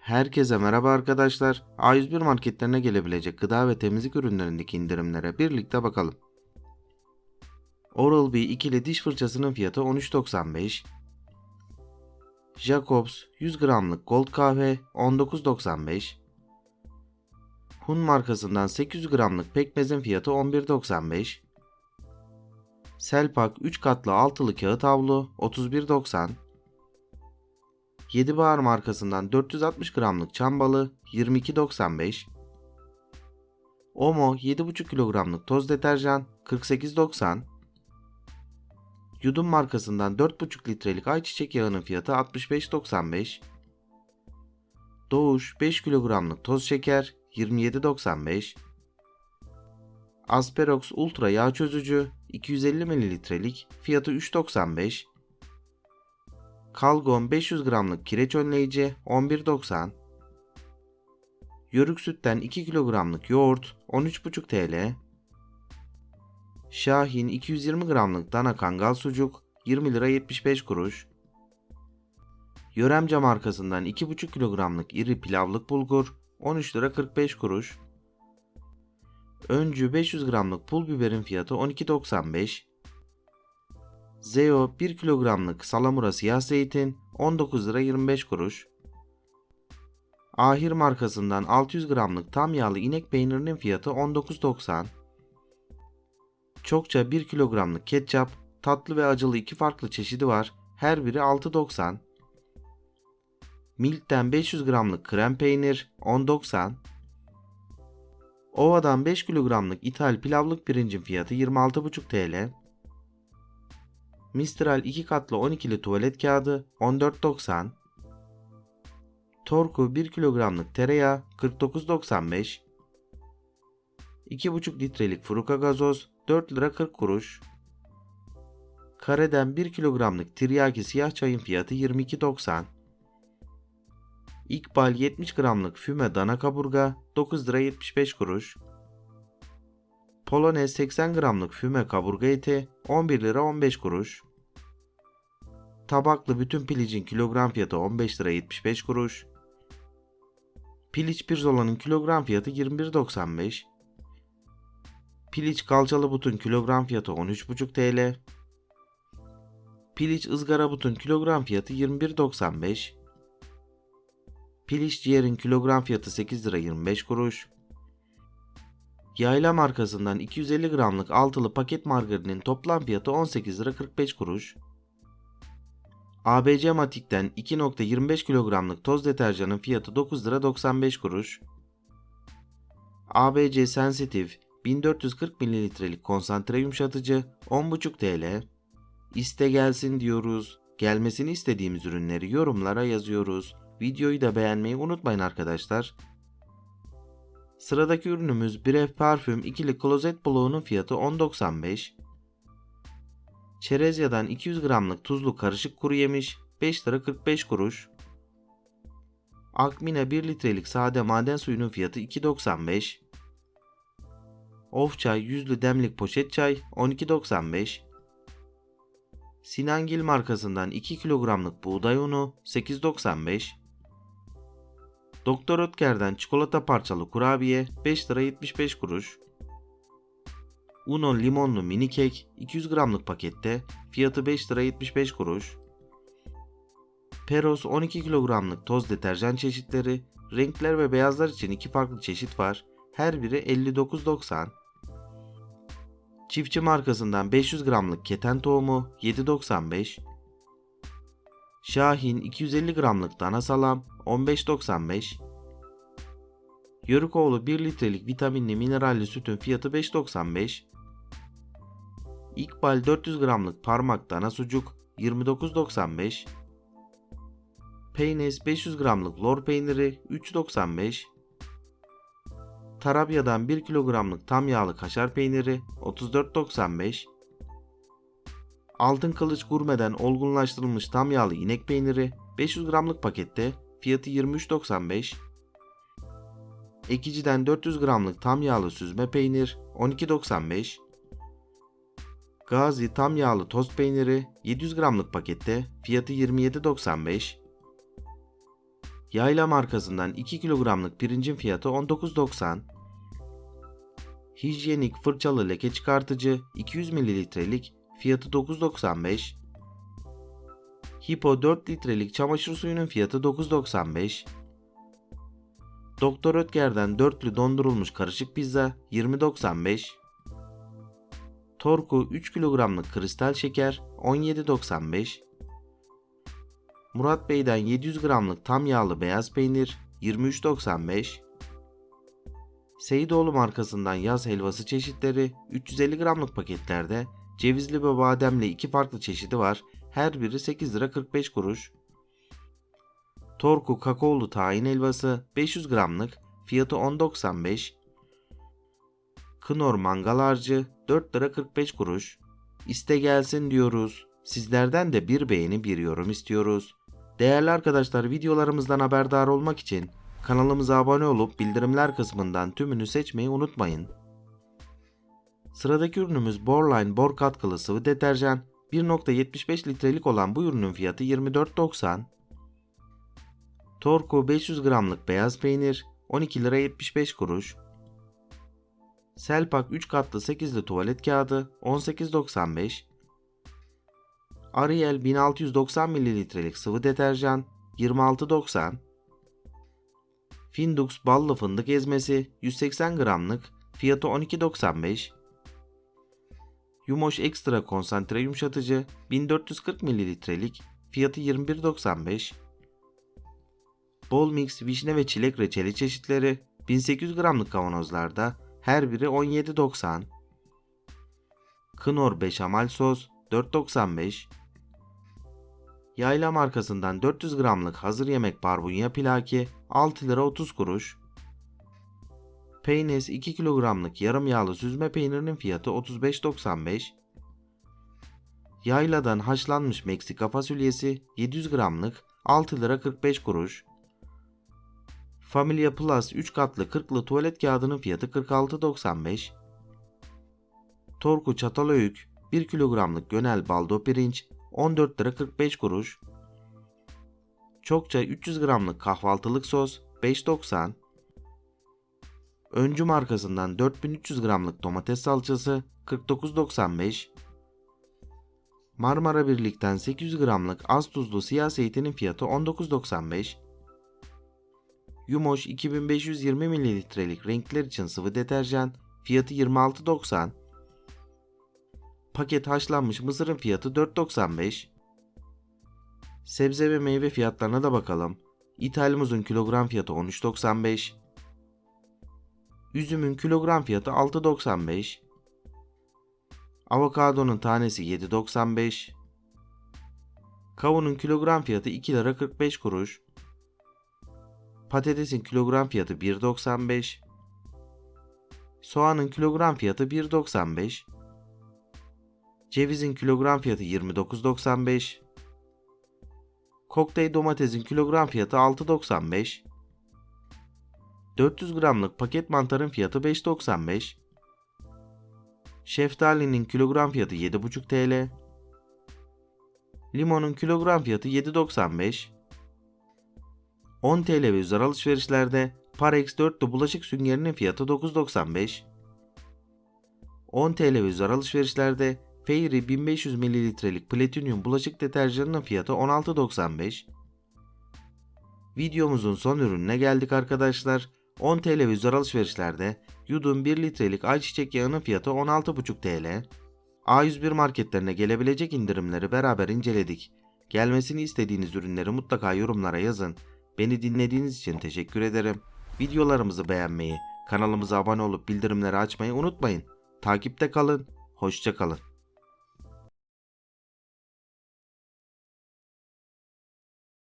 Herkese merhaba arkadaşlar. A101 marketlerine gelebilecek gıda ve temizlik ürünlerindeki indirimlere birlikte bakalım. Oral-B ikili diş fırçasının fiyatı 13.95. Jacobs 100 gramlık gold kahve 19.95. Hun markasından 800 gramlık pekmezin fiyatı 11.95. Selpak 3 katlı altılı kağıt havlu 31.90. 7 Bahar markasından 460 gramlık çam balı 22.95. Omo 7,5 kilogramlık toz deterjan 48.90. Yudum markasından 4,5 litrelik ayçiçek yağının fiyatı 65.95. Doğuş 5 kilogramlık toz şeker 27.95. Asperox Ultra yağ çözücü 250 mililitrelik fiyatı 3.95. Kalgon 500 gramlık kireç önleyici 11.90. Yörük sütten 2 kilogramlık yoğurt 13.5 TL. Şahin 220 gramlık dana kangal sucuk 20 lira 75 kuruş. Yöremce markasından 2,5 kilogramlık iri pilavlık bulgur 13 lira 45 kuruş. Öncü 500 gramlık pul biberin fiyatı 12.95. Zeo 1 kilogramlık salamura siyah zeytin 19 lira 25 kuruş. Ahir markasından 600 gramlık tam yağlı inek peynirinin fiyatı 19.90. Çokça 1 kilogramlık ketçap, tatlı ve acılı iki farklı çeşidi var. Her biri 6.90. Milk'ten 500 gramlık krem peynir 10.90. Ova'dan 5 kilogramlık ithal pilavlık pirincin fiyatı 26,5 TL. Mistral 2 katlı 12'li tuvalet kağıdı 14.90. Torku 1 kilogramlık tereyağı 49.95. 2,5 litrelik furuka gazoz 4 lira 40 kuruş. Kareden 1 kilogramlık tiryaki siyah çayın fiyatı 22.90. İkbal 70 gramlık füme dana kaburga 9 lira 75 kuruş. Polonez 80 gramlık füme kaburga eti 11 lira 15 kuruş. Tabaklı bütün pilicin kilogram fiyatı 15 lira 75 kuruş. Piliç pirzolanın kilogram fiyatı 21.95. Piliç kalçalı butun kilogram fiyatı 13,5 TL. Piliç ızgara butun kilogram fiyatı 21.95. Piliç ciğerin kilogram fiyatı 8 lira 25 kuruş. Yayla markasından 250 gramlık altılı paket margarinin toplam fiyatı 18 lira 45 kuruş. ABC Matik'ten 2.25 kilogramlık toz deterjanın fiyatı 9 lira 95 kuruş. ABC Sensitive 1440 mililitrelik konsantre yumuşatıcı 10,5 TL. İste gelsin diyoruz. Gelmesini istediğimiz ürünleri yorumlara yazıyoruz. Videoyu da beğenmeyi unutmayın arkadaşlar. Sıradaki ürünümüz Bref Parfüm ikili klozet bloğunun fiyatı 10.95. Çerezya'dan 200 gramlık tuzlu karışık kuru yemiş 5 lira 45 kuruş. Akmine 1 litrelik sade maden suyunun fiyatı 2.95. Of yüzlü demlik poşet çay 12.95. Sinangil markasından 2 kilogramlık buğday unu 8.95. Doktor Ötker'den çikolata parçalı kurabiye 5 lira 75 kuruş. Uno limonlu mini kek 200 gramlık pakette fiyatı 5 lira 75 kuruş. Peros 12 kilogramlık toz deterjan çeşitleri, renkler ve beyazlar için iki farklı çeşit var. Her biri 59.90. Çiftçi markasından 500 gramlık keten tohumu 7.95. Şahin 250 gramlık dana salam 15.95. Yörükoğlu 1 litrelik vitaminli mineralli sütün fiyatı 5.95. İkbal 400 gramlık parmak dana sucuk 29.95. Peynes 500 gramlık lor peyniri 3.95. Tarabya'dan 1 kilogramlık tam yağlı kaşar peyniri 34.95. Altın Kılıç Gurme'den olgunlaştırılmış tam yağlı inek peyniri 500 gramlık pakette fiyatı 23.95. Ekici'den 400 gramlık tam yağlı süzme peynir 12.95. Gazi tam yağlı tost peyniri 700 gramlık pakette fiyatı 27.95. Yayla markasından 2 kilogramlık pirincin fiyatı 19.90. Hijyenik fırçalı leke çıkartıcı 200 mililitrelik fiyatı 9.95. Hipo 4 litrelik çamaşır suyunun fiyatı 9.95. Doktor Ötker'den dörtlü dondurulmuş karışık pizza 20.95. Torku 3 kilogramlık kristal şeker 17.95. Murat Bey'den 700 gramlık tam yağlı beyaz peynir 23.95. Seyidoğlu markasından yaz helvası çeşitleri 350 gramlık paketlerde cevizli ve bademli iki farklı çeşidi var. Her biri 8 lira 45 kuruş. Torku kakaolu tahin helvası 500 gramlık fiyatı 10.95. Knorr mangal harcı 4 lira 45 kuruş. İste gelsin diyoruz. Sizlerden de bir beğeni bir yorum istiyoruz. Değerli arkadaşlar videolarımızdan haberdar olmak için kanalımıza abone olup bildirimler kısmından tümünü seçmeyi unutmayın. Sıradaki ürünümüz Borline bor katkılı sıvı deterjan 1.75 litrelik olan bu ürünün fiyatı 24.90. Torku 500 gramlık beyaz peynir 12 lira 75 kuruş. Selpak 3 katlı 8'li tuvalet kağıdı 18.95. Ariel 1690 mililitrelik sıvı deterjan 26.90. Findux ballı fındık ezmesi 180 gramlık fiyatı 12.95. Yumoş ekstra konsantre yumuşatıcı 1440 mililitrelik fiyatı 21.95. Bol mix vişne ve çilek reçeli çeşitleri 1800 gramlık kavanozlarda her biri 17.90. Knorr beşamel sos 4.95. Yayla markasından 400 gramlık hazır yemek barbunya pilaki 6 lira 30 kuruş. Peynes 2 kilogramlık yarım yağlı süzme peynirinin fiyatı 35.95. Yayladan haşlanmış Meksika fasulyesi 700 gramlık 6 lira 45 kuruş. Familia Plus 3 katlı 40'lı tuvalet kağıdının fiyatı 46.95. Torku Çatalhöyük 1 kilogramlık gönel baldo pirinç 14 lira 45 kuruş. Çokça 300 gramlık kahvaltılık sos 5.90. Öncü markasından 4300 gramlık domates salçası 49.95. Marmara Birlik'ten 800 gramlık az tuzlu siyah zeytinin fiyatı 19.95. Yumoş 2520 mililitrelik renkler için sıvı deterjan fiyatı 26.90. Paket haşlanmış mısırın fiyatı 4.95. Sebze ve meyve fiyatlarına da bakalım. İthal muzun kilogram fiyatı 13.95. Üzümün kilogram fiyatı 6.95. Avokadonun tanesi 7.95. Kavunun kilogram fiyatı 2 lira 45 kuruş. Patatesin kilogram fiyatı 1.95. Soğanın kilogram fiyatı 1.95. Cevizin kilogram fiyatı 29.95. Kokteyl domatesin kilogram fiyatı 6.95. 400 gramlık paket mantarın fiyatı 5.95. Şeftalinin kilogram fiyatı 7.5 TL. Limonun kilogram fiyatı 7.95. 10 TL ve üzeri alışverişlerde Parex 4'lü bulaşık süngerinin fiyatı 9.95. 10 TL ve üzeri alışverişlerde Fairy 1500 mililitrelik platinyum bulaşık deterjanının fiyatı 16.95. Videomuzun son ürününe geldik arkadaşlar. 10 TL ve alışverişlerde Yudum 1 litrelik ayçiçek yağının fiyatı 16.5 TL. A101 marketlerine gelebilecek indirimleri beraber inceledik. Gelmesini istediğiniz ürünleri mutlaka yorumlara yazın. Beni dinlediğiniz için teşekkür ederim. Videolarımızı beğenmeyi, kanalımıza abone olup bildirimleri açmayı unutmayın. Takipte kalın, hoşça kalın.